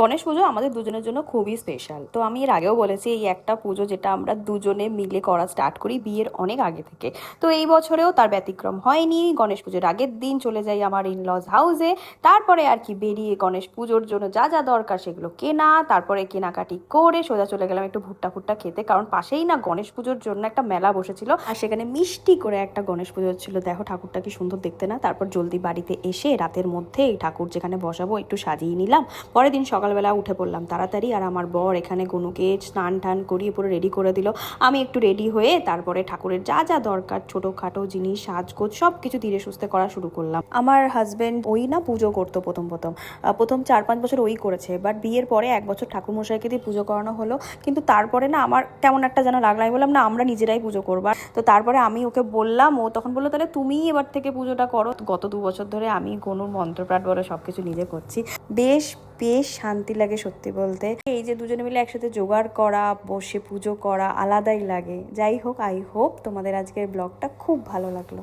গণেশ পুজো আমাদের দুজনের জন্য খুবই স্পেশাল তো আমি এর আগেও বলেছি, এই একটা পুজো যেটা আমরা দুজনে মিলে করা স্টার্ট করি বিয়ের অনেক আগে থেকে। তো এই বছরেও তার ব্যতিক্রম হয়নি। গণেশ পুজোর আগের দিন চলে যাই আমার ইনলজ হাউসে তারপরে আর কি বেরিয়ে গণেশ পুজোর জন্য যা যা দরকার সেগুলো কেনা, তারপরে কেনাকাটি করে সোজা চলে গেলাম একটু ভুট্টা ফুট্টা খেতে। কারণ পাশেই না গণেশ পুজোর জন্য একটা মেলা বসেছিল। আর সেখানে মিষ্টি করে একটা গণেশ পুজো ছিল। দেখো ঠাকুরটা কি সুন্দর দেখতে না? তারপর জলদি বাড়িতে এসে রাতের মধ্যে ঠাকুর যেখানে বসাবো একটু সাজিয়ে নিলাম। পরের দিন সকালবেলা উঠে পড়লাম। তাড়াতাড়ি আর আমার বর এখানে গনুকে স্নান টান করিয়ে পুরো রেডি করে দিল। আমি একটু রেডি হয়ে তারপরে ঠাকুরের যা যা দরকার, ছোটোখাটো জিনিস, সাজগোজ সব কিছু ধীরে সুস্থে করা শুরু করলাম। আমার হাজব্যান্ড ওই না পুজো করতো প্রথম প্রথম। প্রথম চার পাঁচ বছর ওই করেছে। বাট বিয়ের পরে এক বছর ঠাকুরমশাইকে দিয়ে পুজো করানো হলো। কিন্তু তারপরে না আমার কেমন একটা যেন লাগল। আমি বললাম, না, আমরা নিজেরাই পুজো করবার তো তারপরে আমি ওকে বললাম, ও তখন বলল, তাহলে তুমিই এবার থেকে পুজোটা করো। গত দু বছর ধরে আমি কোনো মন্ত্রপাঠ বলে সব কিছু নিজে করছি। বেশ বেশ শান্তি লাগে সত্যি বলতে। এই যে দুজনে মিলে একসাথে জোগাড় করা, বসে পুজো করা আলাদাই লাগে। যাই হোক আই হোপ তোমাদের আজকের ব্লগটা খুব ভালো লাগল।